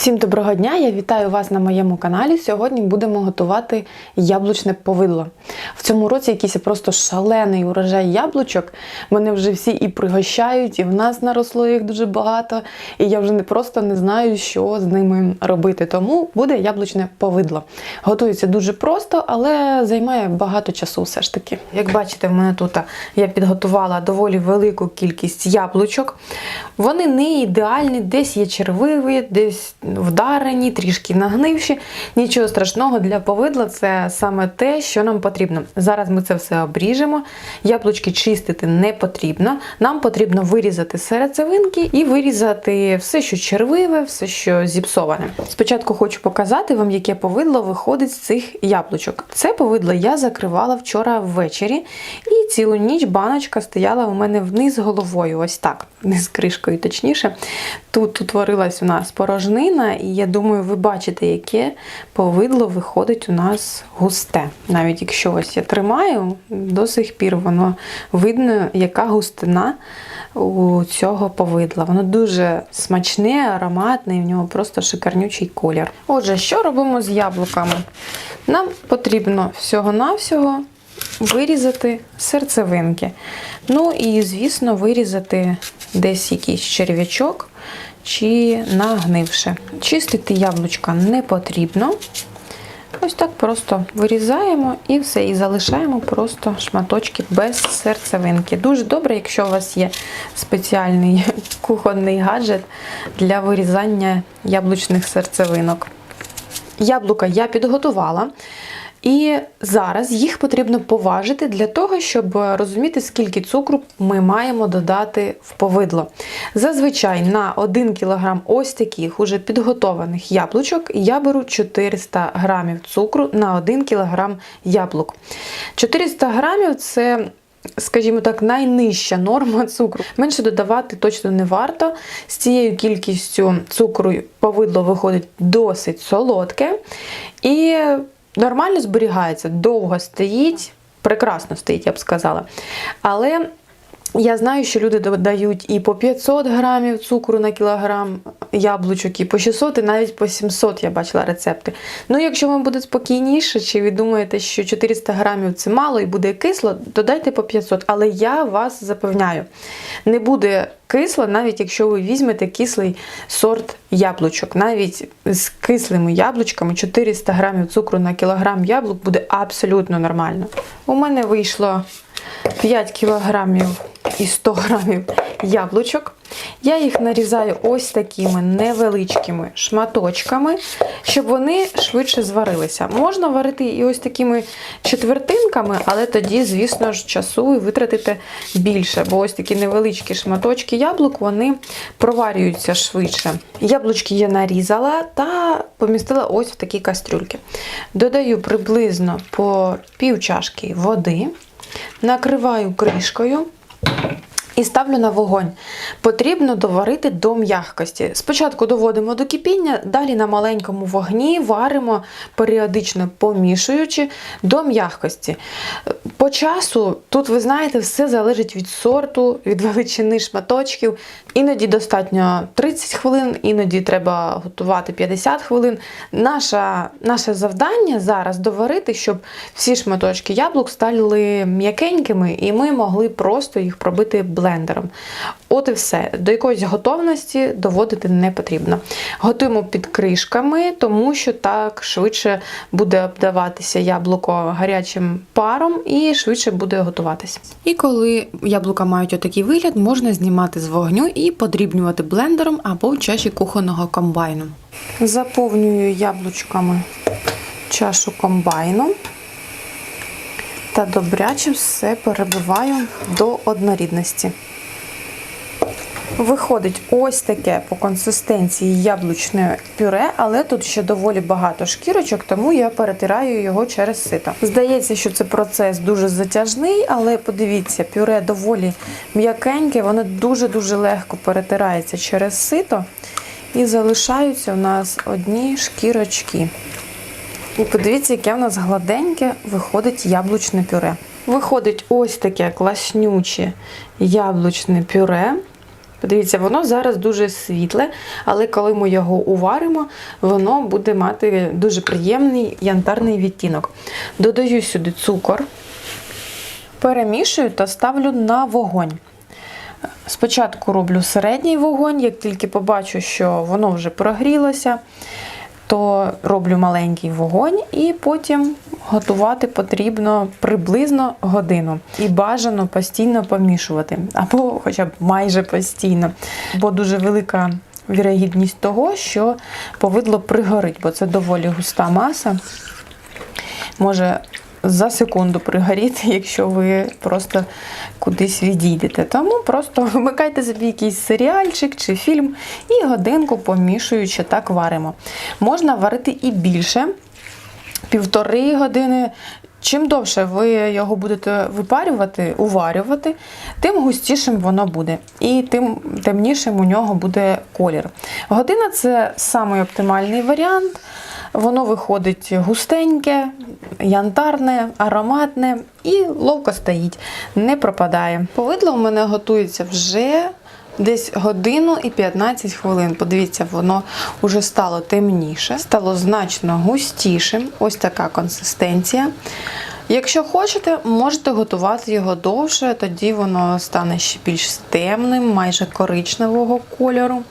Всім доброго дня! Я вітаю вас на моєму каналі. Сьогодні будемо готувати яблучне повидло. В цьому році якийсь просто шалений урожай яблучок. Мене вже всі і пригощають, і в нас наросло їх дуже багато. І я вже не просто не знаю, що з ними робити. Тому буде яблучне повидло. Готується дуже просто, але займає багато часу все ж таки. Як бачите, в мене тут я підготувала доволі велику кількість яблучок. Вони не ідеальні, десь є червиві, десь вдарені, трішки нагнивші. Нічого страшного для повидла це саме те, що нам потрібно. Зараз ми це все обріжемо. Яблучки чистити не потрібно. Нам потрібно вирізати серцевинки і вирізати все, що червиве, все, що зіпсоване. Спочатку хочу показати вам, яке повидло виходить з цих яблучок. Це повидло я закривала вчора ввечері, і цілу ніч баночка стояла у мене вниз головою. Ось так, вниз кришкою, точніше. Тут утворилась у нас порожнина, і я думаю, ви бачите, яке повидло виходить у нас густе. Навіть якщо ось я тримаю, до сих пір воно видно, яка густина у цього повидла. Воно дуже смачне, ароматне, і в нього просто шикарнючий колір. Отже, що робимо з яблуками? Нам потрібно всього-навсього вирізати серцевинки. Ну і, звісно, вирізати десь якийсь черв'ячок чи нагнивше. Чистити яблучка не потрібно. Ось так просто вирізаємо і все, і залишаємо просто шматочки без серцевинки. Дуже добре, якщо у вас є спеціальний кухонний гаджет для вирізання яблучних серцевинок. Яблука я підготувала. І зараз їх потрібно поважити для того, щоб розуміти, скільки цукру ми маємо додати в повидло. Зазвичай на 1 кг ось таких уже підготованих яблучок я беру 400 г цукру на 1 кг яблук. 400 г це. Скажімо так, найнижча норма цукру. Менше додавати точно не варто. З цією кількістю цукру повидло виходить досить солодке. І нормально зберігається, довго стоїть, прекрасно стоїть, я б сказала. Але я знаю, що люди додають і по 500 грамів цукру на кілограм яблучок, і по 600, і навіть по 700 я бачила рецепти. Ну, якщо вам буде спокійніше, чи ви думаєте, що 400 грамів це мало і буде кисло, додайте по 500. Але я вас запевняю, не буде кисло, навіть якщо ви візьмете кислий сорт яблучок. Навіть з кислими яблучками 400 грамів цукру на кілограм яблук буде абсолютно нормально. У мене вийшло 5 кілограмів і 100 грамів яблучок. Я їх нарізаю ось такими невеличкими шматочками, щоб вони швидше зварилися. Можна варити і ось такими четвертинками, але тоді, звісно ж, часу ви витратите більше, бо ось такі невеличкі шматочки яблук вони проварюються швидше. Яблучки я нарізала та помістила ось в такі кастрюльки. Додаю приблизно по пів чашки води, накриваю кришкою. І ставлю на вогонь. Потрібно доварити до м'якості. Спочатку доводимо до кипіння, далі на маленькому вогні варимо, періодично помішуючи до м'якості. По часу, тут, ви знаєте, все залежить від сорту, від величини шматочків. Іноді достатньо 30 хвилин, іноді треба готувати 50 хвилин. Наша, Наше завдання зараз доварити, щоб всі шматочки яблук стали м'якенькими, і ми могли просто їх пробити блендером. От і все. До якоїсь готовності доводити не потрібно. Готуємо під кришками, тому що так швидше буде обдаватися яблуко гарячим паром і швидше буде готуватися. І коли яблука мають отакий вигляд, можна знімати з вогню і подрібнювати блендером або в чаші кухонного комбайну. Заповнюю яблучками чашу комбайну та добряче все перебиваю до однорідності. Виходить ось таке по консистенції яблучне пюре, але тут ще доволі багато шкірочок, тому я перетираю його через сито. Здається, що це процес дуже затяжний, але подивіться, пюре доволі м'якеньке, воно дуже-дуже легко перетирається через сито і залишаються у нас одні шкірочки. І подивіться, яке в нас гладеньке виходить яблучне пюре. Виходить ось таке класнюче яблучне пюре. Подивіться, воно зараз дуже світле, але коли ми його уваримо, воно буде мати дуже приємний янтарний відтінок. Додаю сюди цукор, перемішую та ставлю на вогонь. Спочатку роблю середній вогонь, як тільки побачу, що воно вже прогрілося, то роблю маленький вогонь і потім готувати потрібно приблизно годину. І бажано постійно помішувати, або хоча б майже постійно, бо дуже велика вірогідність того, що повидло пригорить, бо це доволі густа маса. Може за секунду пригоріти, якщо ви просто кудись відійдете. Тому просто вмикайте собі якийсь серіальчик чи фільм і годинку помішуючи так варимо. Можна варити і більше, півтори години. Чим довше ви його будете випарювати, уварювати, тим густішим воно буде. І тим темнішим у нього буде колір. Година це самий оптимальний варіант. Воно виходить густеньке, янтарне, ароматне і ловко стоїть, не пропадає. Повидло у мене готується вже десь годину і 15 хвилин. Подивіться, воно вже стало темніше, стало значно густішим. Ось така консистенція. Якщо хочете, можете готувати його довше, тоді воно стане ще більш темним, майже коричневого кольору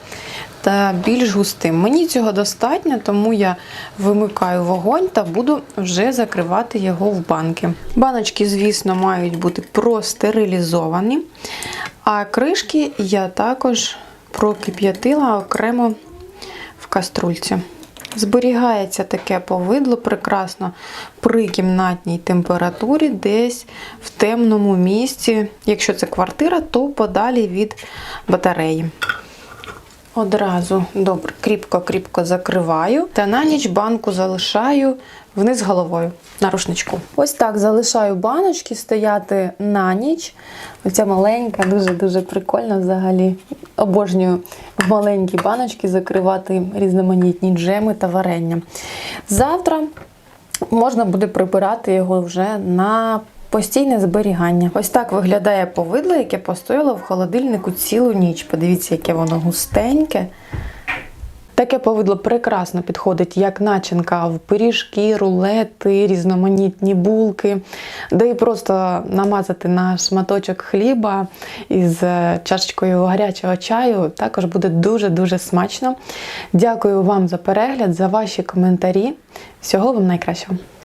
та більш густим. Мені цього достатньо, тому я вимикаю вогонь та буду вже закривати його в банки. Баночки, звісно, мають бути простерилізовані, а кришки я також прокип'ятила окремо в каструльці. Зберігається таке повидло прекрасно при кімнатній температурі, десь в темному місці. Якщо це квартира, то подалі від батареї. Одразу добре, кріпко-кріпко закриваю та на ніч банку залишаю вниз головою на рушничку. Ось так залишаю баночки стояти на ніч. Оця маленька, дуже-дуже прикольна взагалі. Обожнюю в маленькі баночки закривати різноманітні джеми та варення. Завтра можна буде прибирати його вже на Постійне зберігання. Ось так виглядає повидло, яке постояло в холодильнику цілу ніч. Подивіться, яке воно густеньке. Таке повидло прекрасно підходить як начинка в пиріжки, рулети, різноманітні булки, да і просто намазати на шматочок хліба із е, чашечкою гарячого чаю. Також буде дуже-дуже смачно. Дякую вам за перегляд, за ваші коментарі. Всього вам найкращого!